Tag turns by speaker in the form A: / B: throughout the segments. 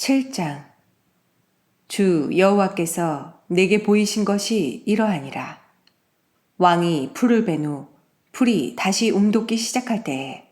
A: 7장 주 여호와께서 내게 보이신 것이 이러하니라. 왕이 풀을 벤 후 풀이 다시 움돋기 시작할 때에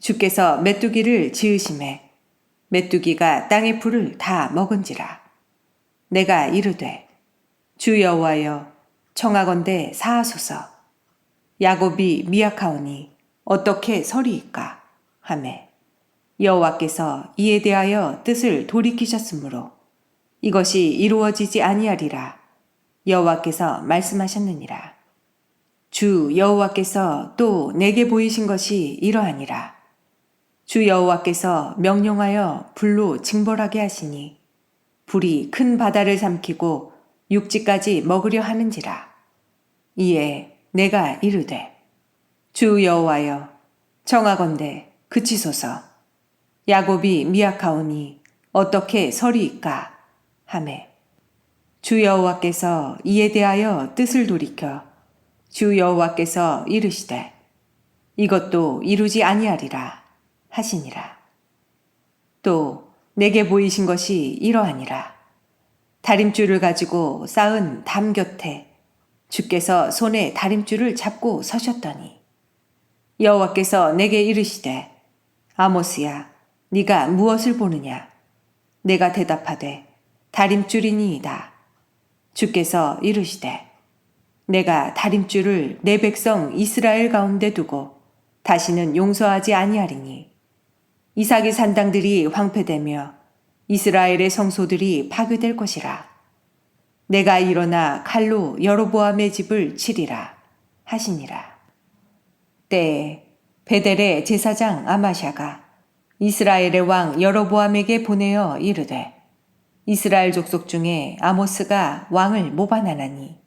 A: 주께서 메뚜기를 지으심에 메뚜기가 땅의 풀을 다 먹은지라. 내가 이르되 주 여호와여 청하건대 사하소서. 야곱이 미약하오니 어떻게 서리이까 하매 여호와께서 이에 대하여 뜻을 돌이키셨으므로 이것이 이루어지지 아니하리라. 여호와께서 말씀하셨느니라. 주 여호와께서 또 내게 보이신 것이 이러하니라. 주 여호와께서 명령하여 불로 징벌하게 하시니 불이 큰 바다를 삼키고 육지까지 먹으려 하는지라. 이에 내가 이르되 주 여호와여 청하건대 그치소서 야곱이 미약하오니 어떻게 서리이까? 하매. 주 여호와께서 이에 대하여 뜻을 돌이켜 주 여호와께서 이르시되 이것도 이루지 아니하리라 하시니라. 또 내게 보이신 것이 이러하니라. 다림줄을 가지고 쌓은 담 곁에 주께서 손에 다림줄을 잡고 서셨더니 여호와께서 내게 이르시되 아모스야 네가 무엇을 보느냐? 내가 대답하되 다림줄이니이다. 주께서 이르시되 내가 다림줄을 내 백성 이스라엘 가운데 두고 다시는 용서하지 아니하리니. 이삭의 산당들이 황폐되며 이스라엘의 성소들이 파괴될 것이라. 내가 일어나 칼로 여로보암의 집을 치리라 하시니라. 때에 베델의 제사장 아마샤가 이스라엘의 왕 여로보암에게 보내어 이르되 이스라엘 족속 중에 아모스가 왕을 모반하나니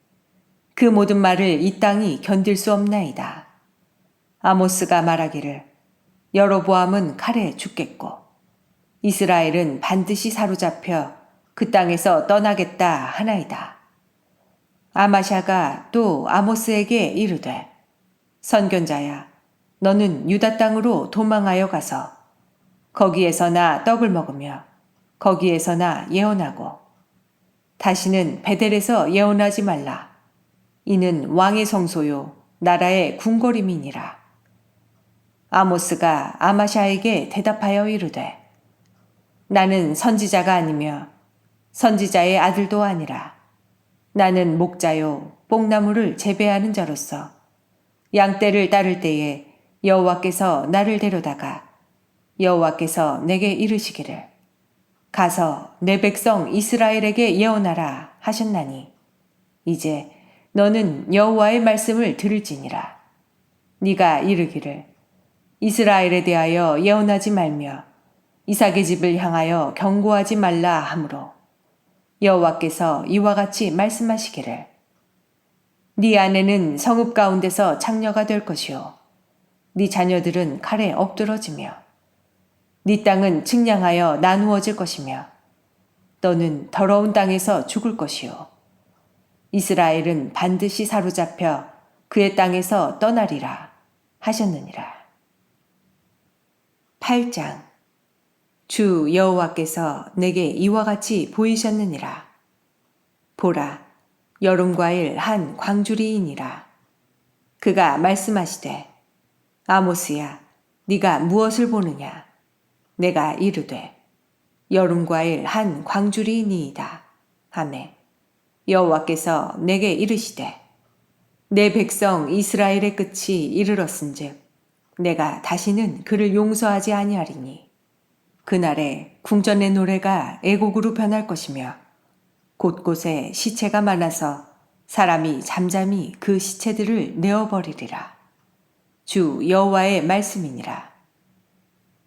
A: 그 모든 말을 이 땅이 견딜 수 없나이다. 아모스가 말하기를 여로보암은 칼에 죽겠고 이스라엘은 반드시 사로잡혀 그 땅에서 떠나겠다 하나이다. 아마샤가 또 아모스에게 이르되 선견자야 너는 유다 땅으로 도망하여 가서 거기에서나 떡을 먹으며 거기에서나 예언하고 다시는 베델에서 예언하지 말라. 이는 왕의 성소요 나라의 궁궐임이니라. 아모스가 아마샤에게 대답하여 이르되 나는 선지자가 아니며 선지자의 아들도 아니라 나는 목자요 뽕나무를 재배하는 자로서 양떼를 따를 때에 여호와께서 나를 데려다가 여호와께서 내게 이르시기를 가서 내 백성 이스라엘에게 예언하라 하셨나니 이제 너는 여호와의 말씀을 들을지니라. 네가 이르기를 이스라엘에 대하여 예언하지 말며 이삭의 집을 향하여 경고하지 말라 하므로 여호와께서 이와 같이 말씀하시기를. 네 아내는 성읍 가운데서 창녀가 될 것이요. 네 자녀들은 칼에 엎드러지며 네 땅은 측량하여 나누어질 것이며 너는 더러운 땅에서 죽을 것이요 이스라엘은 반드시 사로잡혀 그의 땅에서 떠나리라 하셨느니라. 8장 주 여호와께서 내게 이와 같이 보이셨느니라. 보라, 여름과일 한 광주리이니라. 그가 말씀하시되, 아모스야, 네가 무엇을 보느냐? 내가 이르되, 여름과일 한 광주리이니이다. 하매 여호와께서 내게 이르시되, 내 백성 이스라엘의 끝이 이르렀은즉 내가 다시는 그를 용서하지 아니하리니 그날에 궁전의 노래가 애곡으로 변할 것이며 곳곳에 시체가 많아서 사람이 잠잠히 그 시체들을 내어 버리리라. 주 여호와의 말씀이니라.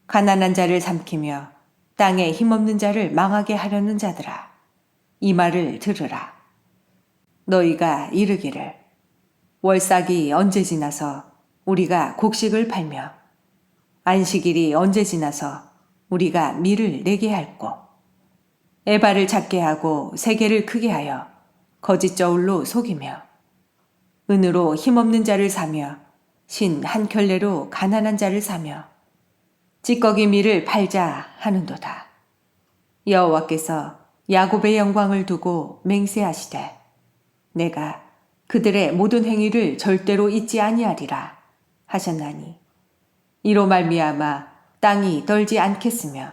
A: 가난한 자를 삼키며 땅에 힘없는 자를 망하게 하려는 자들아, 이 말을 들으라. 너희가 이르기를 월삭이 언제 지나서 우리가 곡식을 팔며 안식일이 언제 지나서 우리가 밀을 내게 할꼬 에바를 작게 하고 세계를 크게 하여 거짓 저울로 속이며 은으로 힘없는 자를 사며 신 한 켤레로 가난한 자를 사며 찌꺼기 밀을 팔자 하는도다. 여호와께서 야곱의 영광을 두고 맹세하시되 내가 그들의 모든 행위를 절대로 잊지 아니하리라 하셨나니 이로 말미암아 땅이 떨지 않겠으며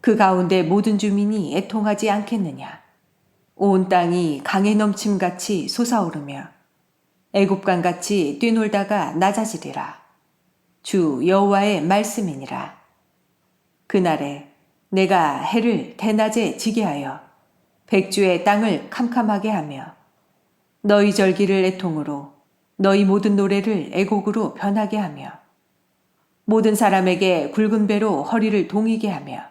A: 그 가운데 모든 주민이 애통하지 않겠느냐 온 땅이 강에 넘침같이 솟아오르며 애굽강같이 뛰놀다가 낮아지리라 주 여호와의 말씀이니라. 그날에 내가 해를 대낮에 지게 하여 백주의 땅을 캄캄하게 하며 너희 절기를 애통으로 너희 모든 노래를 애곡으로 변하게 하며 모든 사람에게 굵은 배로 허리를 동이게 하며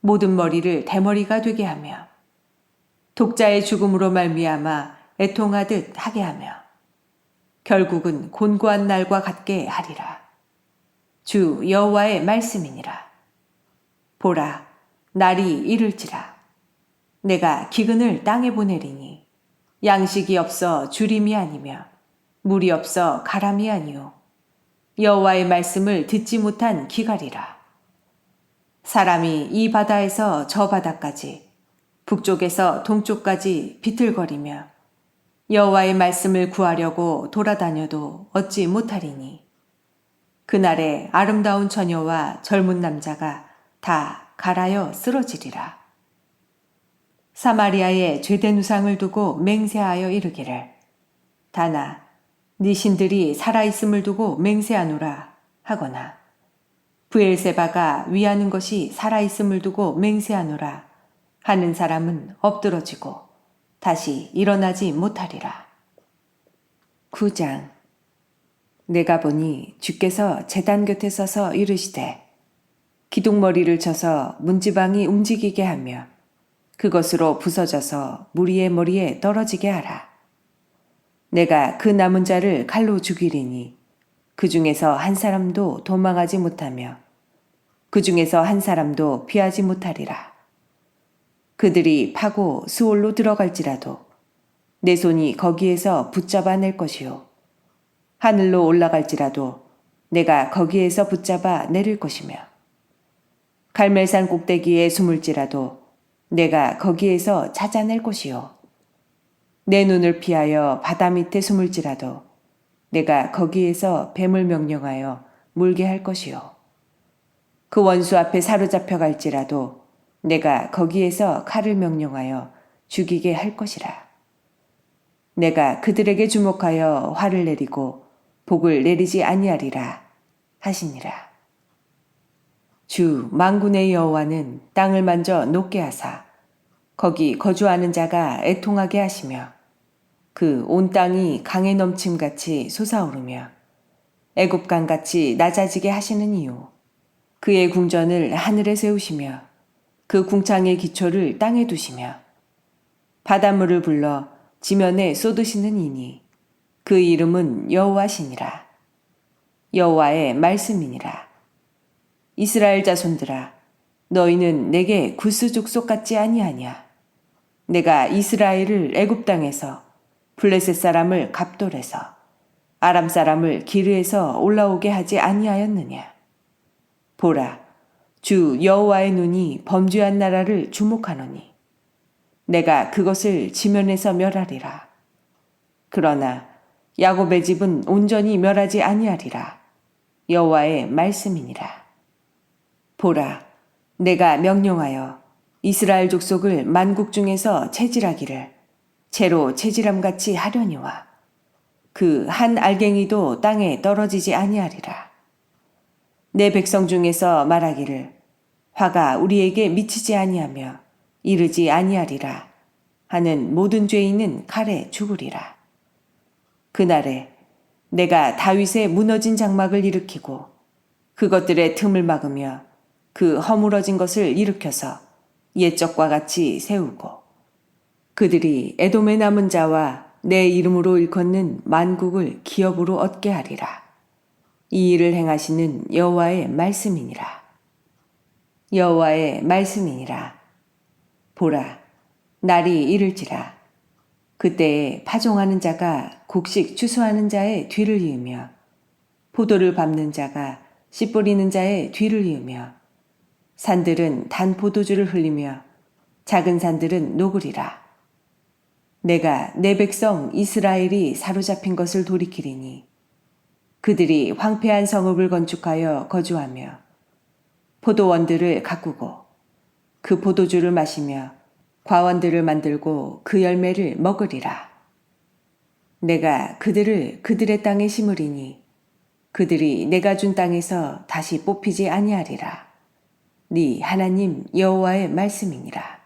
A: 모든 머리를 대머리가 되게 하며 독자의 죽음으로 말미암아 애통하듯 하게 하며 결국은 곤고한 날과 같게 하리라 주 여호와의 말씀이니라. 보라 날이 이를지라. 내가 기근을 땅에 보내리니 양식이 없어 주림이 아니며 물이 없어 가람이 아니요 여호와의 말씀을 듣지 못한 기갈이라. 사람이 이 바다에서 저 바다까지 북쪽에서 동쪽까지 비틀거리며 여호와의 말씀을 구하려고 돌아다녀도 얻지 못하리니 그날에 아름다운 처녀와 젊은 남자가 다 갈아여 쓰러지리라. 사마리아에 죄된 우상을 두고 맹세하여 이르기를 다나 네 신들이 살아있음을 두고 맹세하노라 하거나 부엘세바가 위하는 것이 살아있음을 두고 맹세하노라 하는 사람은 엎드러지고 다시 일어나지 못하리라. 9장 내가 보니 주께서 재단 곁에 서서 이르시되 기둥머리를 쳐서 문지방이 움직이게 하며 그것으로 부서져서 무리의 머리에 떨어지게 하라. 내가 그 남은 자를 칼로 죽이리니 그 중에서 한 사람도 도망하지 못하며 그 중에서 한 사람도 피하지 못하리라. 그들이 파고 수월로 들어갈지라도 내 손이 거기에서 붙잡아 낼 것이요. 하늘로 올라갈지라도 내가 거기에서 붙잡아 내릴 것이며 갈멜산 꼭대기에 숨을지라도 내가 거기에서 찾아낼 것이요. 내 눈을 피하여 바다 밑에 숨을지라도 내가 거기에서 뱀을 명령하여 물게 할 것이요. 그 원수 앞에 사로잡혀 갈지라도 내가 거기에서 칼을 명령하여 죽이게 할 것이라. 내가 그들에게 주목하여 화를 내리고 복을 내리지 아니하리라 하시니라. 주 망군의 여호와는 땅을 만져 녹게 하사 거기 거주하는 자가 애통하게 하시며 그 온 땅이 강에 넘침 같이 솟아오르며 애굽강 같이 낮아지게 하시는 이유 그의 궁전을 하늘에 세우시며 그 궁창의 기초를 땅에 두시며 바닷물을 불러 지면에 쏟으시는 이니 그 이름은 여호와시니라. 여호와의 말씀이니라. 이스라엘 자손들아 너희는 내게 구스 족속 같지 아니하냐? 내가 이스라엘을 애굽 땅에서 블레셋 사람을 갑돌에서 아람 사람을 기르에서 올라오게 하지 아니하였느냐? 보라 주 여호와의 눈이 범죄한 나라를 주목하노니 내가 그것을 지면에서 멸하리라. 그러나 야곱의 집은 온전히 멸하지 아니하리라 여호와의 말씀이니라 보라 내가 명령하여 이스라엘 족속을 만국 중에서 체질하기를 채로 체질함 같이 하려니와 그 한 알갱이도 땅에 떨어지지 아니하리라. 내 백성 중에서 말하기를 화가 우리에게 미치지 아니하며 이르지 아니하리라 하는 모든 죄인은 칼에 죽으리라. 그날에 내가 다윗의 무너진 장막을 일으키고 그것들의 틈을 막으며 그 허물어진 것을 일으켜서 옛적과 같이 세우고 그들이 에돔의 남은 자와 내 이름으로 일컫는 만국을 기업으로 얻게 하리라. 이 일을 행하시는 여호와의 말씀이니라. 여호와의 말씀이니라. 보라, 날이 이를지라. 그때에 파종하는 자가 곡식 추수하는 자의 뒤를 이으며 포도를 밟는 자가 씨 뿌리는 자의 뒤를 이으며 산들은 단 포도주를 흘리며 작은 산들은 녹으리라. 내가 내 백성 이스라엘이 사로잡힌 것을 돌이키리니 그들이 황폐한 성읍을 건축하여 거주하며 포도원들을 가꾸고 그 포도주를 마시며 과원들을 만들고 그 열매를 먹으리라. 내가 그들을 그들의 땅에 심으리니 그들이 내가 준 땅에서 다시 뽑히지 아니하리라. 네 하나님 여호와의 말씀이니라.